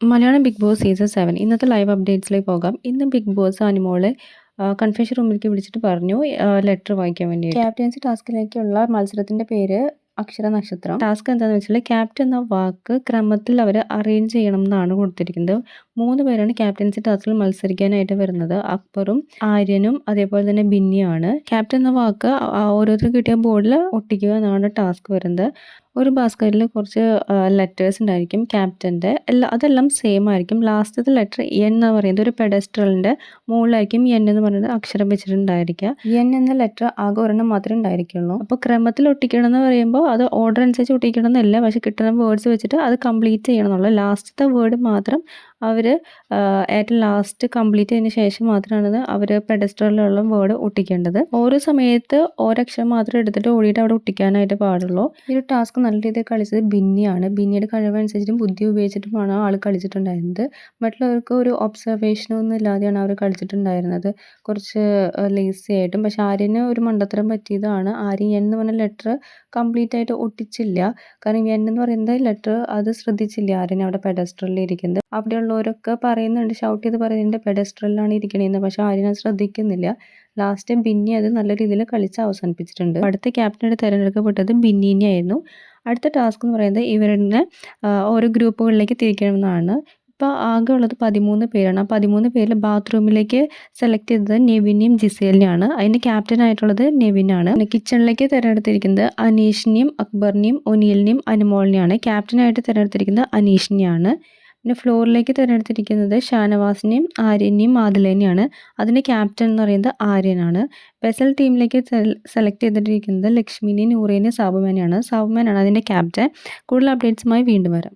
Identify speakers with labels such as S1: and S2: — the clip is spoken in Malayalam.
S1: Malayalam Bigg Boss season seven. ഇന്നത്തെ ലൈവ് അപ്ഡേറ്റ്സിലേക്ക് പോകാം. ഇന്ന് ബിഗ് ബോസ് അനുമോളെ കൺഫ്യൂഷൻ റൂമിലേക്ക് വിളിച്ചിട്ട് പറഞ്ഞു ലെറ്റർ വായിക്കാൻ വേണ്ടി ക്യാപ്റ്റൻസി ടാസ്കിലേക്കുള്ള മത്സരത്തിന്റെ പേര് അക്ഷര നക്ഷത്രം. ടാസ്ക് എന്താണെന്ന് വെച്ചാൽ ക്യാപ്റ്റൻ എന്ന വാക്ക് ക്രമത്തിൽ അവർ അറേഞ്ച് ചെയ്യണം എന്നാണ് കൊടുത്തിരിക്കുന്നത്. മൂന്ന് പേരാണ് ക്യാപ്റ്റൻസി ടാസ്കിൽ മത്സരിക്കാനായിട്ട് വരുന്നത്. അക്ബറും ആര്യനും അതേപോലെ തന്നെ ബിന്നിയാണ് ക്യാപ്റ്റൻ എന്ന വാക്ക് ഓരോരുത്തർ കിട്ടിയ ബോർഡിൽ ഒട്ടിക്കുക എന്നാണ് ടാസ്ക് വരുന്നത്. ഒരു ബാസ്ക്കറ്റിൽ കുറച്ച് ലെറ്റേഴ്സ് ഉണ്ടായിരിക്കും ക്യാപ്റ്റന്റെ എല്ലാ അതെല്ലാം സെയിം ആയിരിക്കും. ലാസ്റ്റത്തെ ലെറ്റർ എൻ എന്ന് പറയുന്നത്. ഒരു പെഡസ്ട്രലിന്റെ മുകളിലായിരിക്കും എൻ എന്ന് പറയുന്നത് അക്ഷരം വെച്ചിട്ടുണ്ടായിരിക്കുക. എൻ എന്ന ലെറ്റർ ആകെ ഒരെണ്ണം മാത്രമേ ഉണ്ടായിരിക്കുള്ളൂ. അപ്പോൾ ക്രമത്തിൽ ഒട്ടിക്കണം എന്ന് പറയുമ്പോൾ അത് ഓർഡർ അനുസരിച്ച് ഒട്ടിക്കണം എന്നല്ല പക്ഷേ കിട്ടുന്ന വേർഡ്സ് വെച്ചിട്ട് അത് കംപ്ലീറ്റ് ചെയ്യണം എന്നുള്ളൂ. ലാസ്റ്റത്തെ വേർഡ് മാത്രം അവർ ഏറ്റവും ലാസ്റ്റ് കംപ്ലീറ്റ് ചെയ്തതിന് ശേഷം മാത്രമാണ് അവർ പെഡസ്റ്ററിലുള്ള വേർഡ് ഒട്ടിക്കേണ്ടത്. ഓരോ സമയത്ത് ഒരക്ഷരം മാത്രം എടുത്തിട്ട് ഓടിയിട്ട് അവിടെ ഒട്ടിക്കാനായിട്ട് പാടുള്ളൂ. ഈ ഒരു ടാസ്ക് നല്ല രീതിയിൽ കളിച്ചത് ബിന്നിയാണ്. ബിന്നിയുടെ കഴിവനുസരിച്ചും ബുദ്ധി ഉപയോഗിച്ചിട്ടുമാണ് ആൾ കളിച്ചിട്ടുണ്ടായിരുന്നത്. മറ്റുള്ളവർക്ക് ഒരു ഒബ്സർവേഷനൊന്നും ഇല്ലാതെയാണ് അവർ കളിച്ചിട്ടുണ്ടായിരുന്നത്. കുറച്ച് ലേസി ആയിട്ടും പക്ഷെ ആര്യന് ഒരു മണ്ടത്തരം പറ്റിയതാണ്. ആര്യൻ എന്ന് പറഞ്ഞ ലെറ്റർ കംപ്ലീറ്റ് ആയിട്ട് ഒട്ടിച്ചില്ല. കാരണം എൻ എന്ന് പറയുന്നത് ലെറ്റർ അത് ശ്രദ്ധിച്ചില്ല ആര്യൻ അവിടെ പെഡസ്റ്ററിൽ ഇരിക്കുന്നത് അവിടെയുള്ള ഉള്ളവരൊക്കെ പറയുന്നുണ്ട് ഷൗട്ട് ചെയ്ത് പറയുന്നുണ്ട് പെഡസ്ട്രലിലാണ് ഇരിക്കണേന്ന്. പക്ഷേ ആരും അത് ശ്രദ്ധിക്കുന്നില്ല. ലാസ്റ്റ് ബിന്നി അത് നല്ല രീതിയിൽ കളിച്ച് അവസാനിപ്പിച്ചിട്ടുണ്ട്. അടുത്ത ക്യാപ്റ്റനായിട്ട് തിരഞ്ഞെടുക്കപ്പെട്ടത് ബിന്നിനെ ആയിരുന്നു അടുത്ത ടാസ്ക് എന്ന് പറയുന്നത് ഇവരുടെ ഓരോ ഗ്രൂപ്പുകളിലേക്ക് തിരിക്കണമെന്നാണ്. ഇപ്പോൾ ആകെ ഉള്ളത് പതിമൂന്ന് പേരാണ്. ആ പതിമൂന്ന് പേരിൽ ബാത്റൂമിലേക്ക് സെലക്ട് ചെയ്തത് നെവിനെയും ജിസേലിനെയാണ്. അതിന്റെ ക്യാപ്റ്റൻ ആയിട്ടുള്ളത് നെവിനാണ്. കിച്ചണിലേക്ക് തിരഞ്ഞെടുത്തിരിക്കുന്നത് അനീഷിനെയും അക്ബറിനെയും ഒനീലിനെയും അനുമോളിനെയാണ്. ക്യാപ്റ്റനായിട്ട് തിരഞ്ഞെടുത്തിരിക്കുന്നത് അനീഷിനെയാണ്. പിന്നെ ഫ്ലോറിലേക്ക് തിരഞ്ഞെടുത്തിരിക്കുന്നത് ഷാനവാസിനെയും ആര്യനെയും മാതിലേനെയാണ് അതിന്റെ ക്യാപ്റ്റൻ എന്ന് പറയുന്നത് ആര്യനാണ്. വെസൽ ടീമിലേക്ക് സെലക്ട് ചെയ്തിട്ടിരിക്കുന്നത് ലക്ഷ്മിനെയും നൂറേനെയും സാബുമാനെയാണ്. സാബുമാനാണ് അതിന്റെ ക്യാപ്റ്റൻ. കൂടുതൽ അപ്ഡേറ്റ്സുമായി വീണ്ടും വരാം.